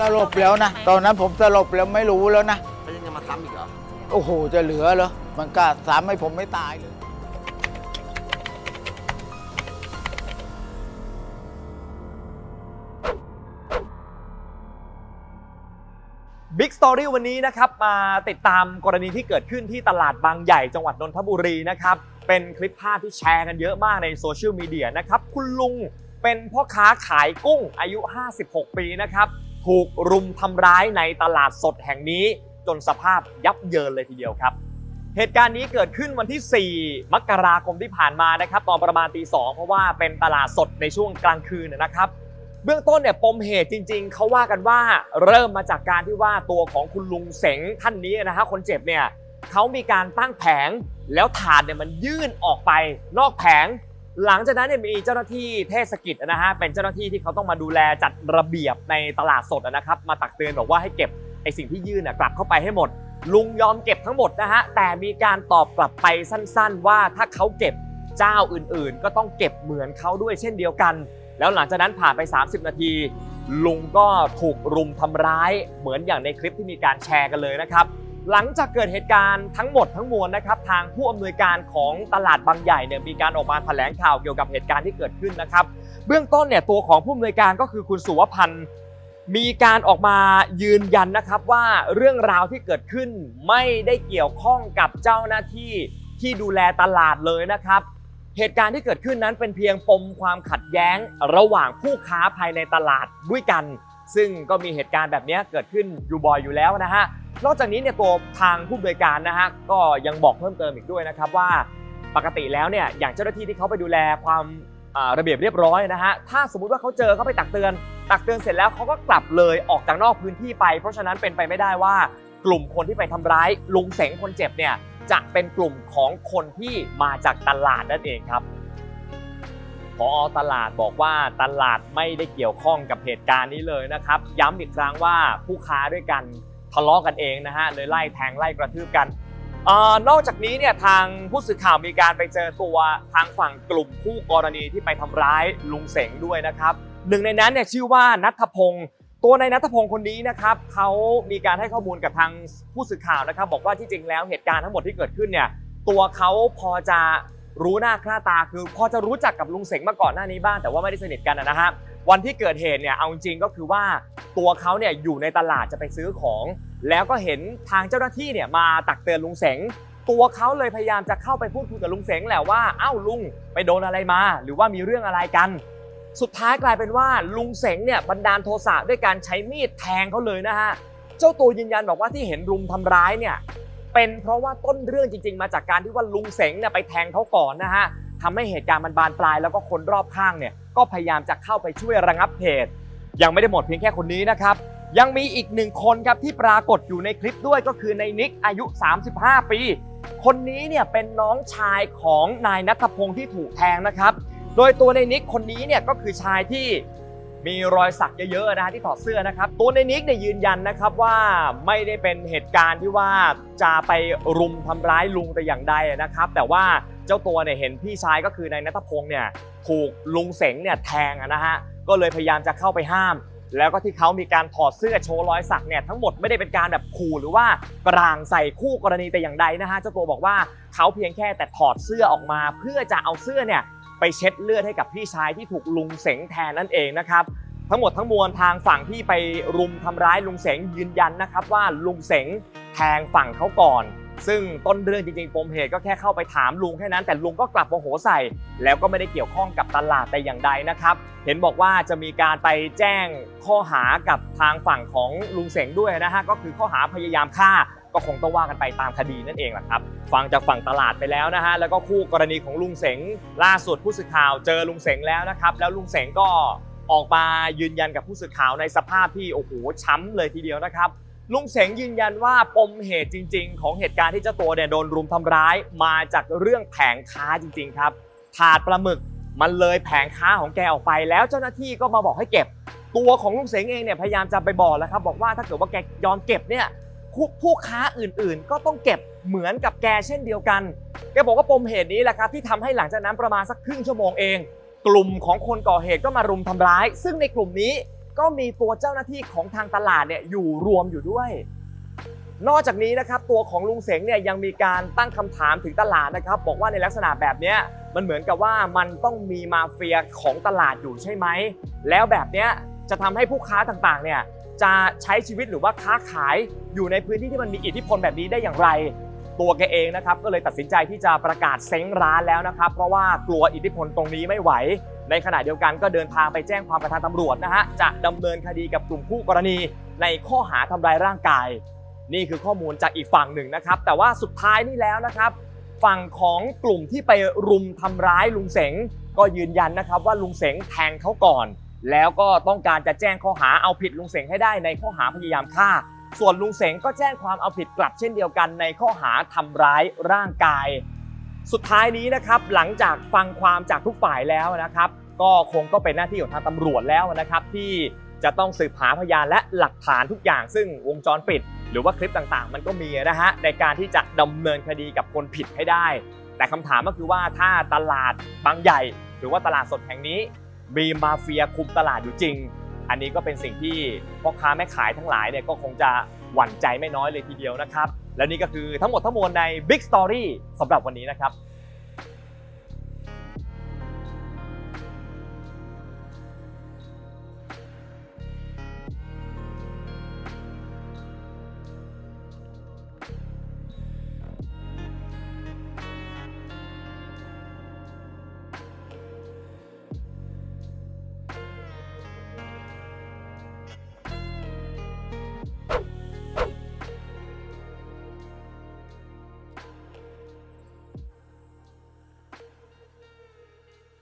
สลบแล้วนะ ตอนนั้นผมสลบแล้วไม่รู้แล้วนะ แล้วยังจะมาซ้ำอีกเหรอ โอ้โห จะเหลือเหรอ มันกล้าสามให้ผมไม่ตายเลย บิ๊กสตอรี่วันนี้นะครับมาติดตามกรณีที่เกิดขึ้นที่ตลาดบางใหญ่จังหวัดนนทบุรีนะครับ เป็นคลิปภาพที่แชร์กันเยอะมากในโซเชียลมีเดียนะครับ คุณลุงเป็นพ่อค้าขายกุ้งอายุ 56 ปีนะครับ ถูกรุมทำร้ายในตลาดสดแห่งนี้ จนสภาพยับเยินเลยทีเดียวครับ เหตุการณ์นี้เกิดขึ้นวันที่ 4 มกราคมที่ผ่านมานะครับตอนประมาณตีสเพราะว่าเป็นตลาดสดในช่วงกลางคืนนะครับ เบื้องต้นเนี่ยปมเหตุจริง ๆเขาว่ากันว่าเริ่มมาจากการที่ว่าตัวของคุณลุงเสงท่านนี้นะฮะคนเจ็บเนี่ยเขามีการตั้งแผงแล้วถาดเนี่ยมันยื่นออกไปนอกแผง หลังจากนั้นเนี่ยมีเจ้าหน้าที่เทศกิจนะฮะเป็นเจ้าหน้าที่ที่เขาต้องมาดูแลจัดระเบียบในตลาดสดนะครับ มาตักเตือนบอกว่าให้เก็บไอสิ่งที่ยื่นน่ะกลับเข้าไปให้หมด ลุงยอมเก็บทั้งหมดนะฮะแต่มีการตอบกลับไปสั้นๆ ว่าถ้าเขาเก็บเจ้าอื่นๆ ก็ต้องเก็บเหมือนเขาด้วยเช่นเดียวกัน แล้วหลังจากนั้นผ่านไป 30 นาที ลุงก็ถูกรุมทำร้ายเหมือนอย่างในคลิปที่มีการแชร์กันเลยนะครับ หลังจากเกิดเหตุการณ์ทั้งหมดทั้งมวลนะครับ ทางผู้อำนวยการของตลาดบางใหญ่เนี่ยมีการออกมาแถลงข่าวเกี่ยวกับเหตุการณ์ที่เกิดขึ้นนะครับ เบื้องต้นเนี่ยตัวของผู้อำนวยการก็คือคุณสุวพันธ์มีการออกมายืนยันนะครับว่าเรื่องราวที่เกิดขึ้นไม่ได้เกี่ยวข้องกับเจ้าหน้าที่ที่ดูแลตลาดเลยนะครับ เหตุการณ์ที่เกิดขึ้นนั้นเป็นเพียงปมความขัดแย้ง ระหว่างผู้ค้าภายในตลาดด้วยกัน ซึ่งก็มีเหตุการณ์แบบนี้เกิดขึ้นอยู่บ่อยอยู่แล้วนะฮะนอกจากนี้เนี่ยตัวทางผู้บริการนะฮะก็ยังบอกเพิ่มเติมอีกด้วยนะครับว่าปกติแล้วเนี่ยอย่างเจ้าหน้าที่ที่เขาไปดูแลความระเบียบเรียบร้อยนะฮะถ้าสมมุติว่าเขาเจอเขาไปตักเตือน ตักเตือนเสร็จแล้วเขาก็กลับเลยออกจากนอกพื้นที่ไป เพราะฉะนั้นเป็นไปไม่ได้ว่ากลุ่มคนที่ไปทำร้ายลุงเสงคนเจ็บเนี่ยจะเป็นกลุ่มของคนที่มาจากตลาดนั่นเองครับ พอตลาดบอกว่าตลาดไม่ได้เกี่ยวข้องกับเหตุการณ์นี้เลยนะครับ ย้ำอีกครั้งว่าผู้ค้าด้วยกันทะเลาะกันเองนะฮะเลยไล่แทงไล่กระทืบกันอนอกจากนี้เนี่ยทางผู้สื่อข่าวมีการไปเจอตัวทางฝั่งกลุ่มผู้กรณีที่ไปทำร้ายลุงเสงด้วยนะครับหนึ่งในนั้นเนี่ยชื่อว่านัทพงศ์ตัวในนัทพงศ์คนนี้นะครับเขามีการให้ข้อมูลกับทางผู้สื่อข่าวนะครับ บอกว่าที่จริงแล้วเหตุการณ์ทั้งหมดที่เกิดขึ้นเนี่ยตัวเขาพอจะ รู้หน้าค่าตาคือพอจะรู้จักกับลุงเสงมาก่อนหน้านี้บ้างแต่ว่าไม่ได้สนิทกันนะฮะวันที่เกิดเหตุเนี่ยเอาจริงก็คือว่าตัวเขาเนี่ยอยู่ในตลาดจะไปซื้อของ แล้วก็เห็นทางเจ้าหน้าที่เนี่ยมาตักเตือนลุงเสงตัวเขาเลยพยายามจะเข้าไปพูดคุยกับลุงเสงแหละว่าเอ้าลุงไปโดนอะไรมา หรือว่ามีเรื่องอะไรกัน สุดท้ายกลายเป็นว่าลุงเสงเนี่ยบันดาลโทสะด้วยการใช้มีดแทงเขาเลยนะฮะเจ้าตัวยืนยันบอกว่าที่เห็นรุมทำร้ายเนี่ย เป็นเพราะว่าต้นเรื่องจริง ๆ มาจากการที่ว่าลุงเสงเนี่ยไปแทงเขาก่อนนะฮะทำให้เหตุการณ์มันบานปลาย แล้วก็คนรอบข้างเนี่ยก็พยายามจะเข้าไปช่วยระงับเหตุยังไม่ได้หมดเพียงแค่คนนี้นะครับ ยังมีอีกหนึ่งคนครับที่ปรากฏอยู่ในคลิปด้วยก็คือในนิกอายุ 35 ปี คนนี้เนี่ยเป็นน้องชายของนายนัทพงศ์ที่ถูกแทงนะครับ โดยตัวในนิกคนนี้เนี่ยก็คือชายที่ มีรอยสักเยอะๆนะฮะที่ถอดเสื้อนะครับ ตัวในนิกเนี่ยยืนยันนะครับว่าไม่ได้เป็นเหตุการณ์ที่ว่าจะไปรุมทำร้ายลุงแต่อย่างใดนะครับ แต่ว่าเจ้าตัวเนี่ยเห็นพี่ชายก็คือนายนัทพงศ์เนี่ยถูกลุงเสงเนี่ยแทงนะฮะก็เลยพยายามจะเข้าไปห้าม แล้วก็ที่เขามีการถอดเสื้อโชว์รอยสักเนี่ยทั้งหมดไม่ได้เป็นการแบบขู่หรือว่ากลางใส่คู่กรณีแต่อย่างใดนะฮะเจ้าตัวบอกว่าเขาเพียงแค่แต่ถอดเสื้อออกมา เพื่อจะเอาเสื้อเนี่ย ไปเช็ดเลือดให้กับพี่ชายที่ถูกลุงเสงแทนนั่นเองนะครับ ทั้งหมดทั้งมวลทางฝั่งที่ไปรุมทำร้ายลุงเสงยืนยันนะครับว่าลุงเสงแทงฝั่งเขาก่อน ซึ่งต้นเรื่องจริงๆปมเหตุก็แค่เข้าไปถามลุงแค่นั้นแต่ลุงก็กลับโมโหใส่ แล้วก็ไม่ได้เกี่ยวข้องกับตลาดแต่อย่างใดนะครับ เห็นบอกว่าจะมีการไปแจ้งข้อหากับทางฝั่งของลุงเสงด้วยนะฮะก็คือข้อหาพยายามฆ่า ก็คงต้องว่ากันไปตามคดีนั่นเองแหละครับฟังจากฝั่งตลาดไปแล้วนะฮะแล้วก็คู่กรณีของลุงเสงล่าสุดผู้สื่อข่าวเจอลุงเสงแล้วนะครับแล้วลุงเสงก็ออกมายืนยันกับผู้สื่อข่าวในสภาพที่โอ้โหช้ำเลยทีเดียวนะครับ ลุงเสงยืนยันว่าปมเหตุจริง ๆ ของเหตุการณ์ที่เจ้าตัวเนี่ยโดนรุมทำร้ายมาจากเรื่องแผงค้าจริง ๆ ครับถาดปลาหมึกมันเลยแผงค้าของแกออกไปแล้วเจ้าหน้าที่ก็มาบอกให้เก็บ ตัวของลุงเสงเองเนี่ยพยายามจะไปบอกแล้วครับบอกว่าถ้าเกิดว่าแกยอมเก็บเนี่ย ผู้ผู้ค้าอื่นๆ ก็ต้องเก็บเหมือนกับแกเช่นเดียวกัน แกบอกว่าปมเหตุนี้แหละครับที่ทำให้หลังจากนั้นประมาณสักครึ่งชั่วโมงเอง กลุ่มของคนก่อเหตุก็มารุมทำร้าย ซึ่งในกลุ่มนี้ก็มีตัวเจ้าหน้าที่ของทางตลาดเนี่ยอยู่รวมอยู่ด้วย นอกจากนี้นะครับตัวของลุงเสงเนี่ยยังมีการตั้งคำถามถึงตลาดนะครับ บอกว่าในลักษณะแบบนี้มันเหมือนกับว่ามันต้องมีมาเฟียของตลาดอยู่ใช่ไหมแล้วแบบเนี้ยจะทำให้ผู้ค้าต่างๆเนี่ย จะใช้ชีวิตหรือว่าค้าขายอยู่ในพื้นที่ที่มันมีอิทธิพลแบบนี้ได้อย่างไร ตัวแกเองนะครับก็เลยตัดสินใจที่จะประกาศเซ้งร้านแล้วนะครับ เพราะว่ากลัวอิทธิพลตรงนี้ไม่ไหว ในขณะเดียวกันก็เดินทางไปแจ้งความกับทางตำรวจนะฮะจะดำเนินคดีกับกลุ่มคู่กรณี ในข้อหาทำร้ายร่างกาย นี่คือข้อมูลจากอีกฝั่งหนึ่งนะครับ แต่ว่าสุดท้ายนี่แล้วนะครับฝั่งของกลุ่มที่ไปรุมทำร้ายลุงเสงก็ยืนยันนะครับว่าลุงเสงแทงเขาก่อน แล้วก็ต้องการจะแจ้งข้อหาเอาผิดลุงเสงให้ได้ในข้อหาพยายามฆ่า ส่วนลุงเสงก็แจ้งความเอาผิดกลับเช่นเดียวกันในข้อหาทำร้ายร่างกาย สุดท้ายนี้นะครับหลังจากฟังความจากทุกฝ่ายแล้วนะครับ ก็คงก็เป็นหน้าที่ของทางตำรวจแล้วนะครับที่จะต้องสืบหาพยานและหลักฐานทุกอย่าง ซึ่งวงจรปิด หรือว่าคลิปต่างๆ มันก็มีนะฮะในการที่จะดำเนินคดีกับคนผิดให้ได้ แต่คำถามก็คือว่าถ้าตลาดบางใหญ่ หรือว่าตลาดสดแห่งนี้ มีมาเฟียคุมตลาดอยู่จริง อันนี้ก็เป็นสิ่งที่พ่อค้าแม่ขายทั้งหลายเนี่ยก็คงจะหวั่นใจไม่น้อยเลยทีเดียวนะครับ และนี่ก็คือทั้งหมดทั้งมวลใน Big Story สำหรับวันนี้นะครับ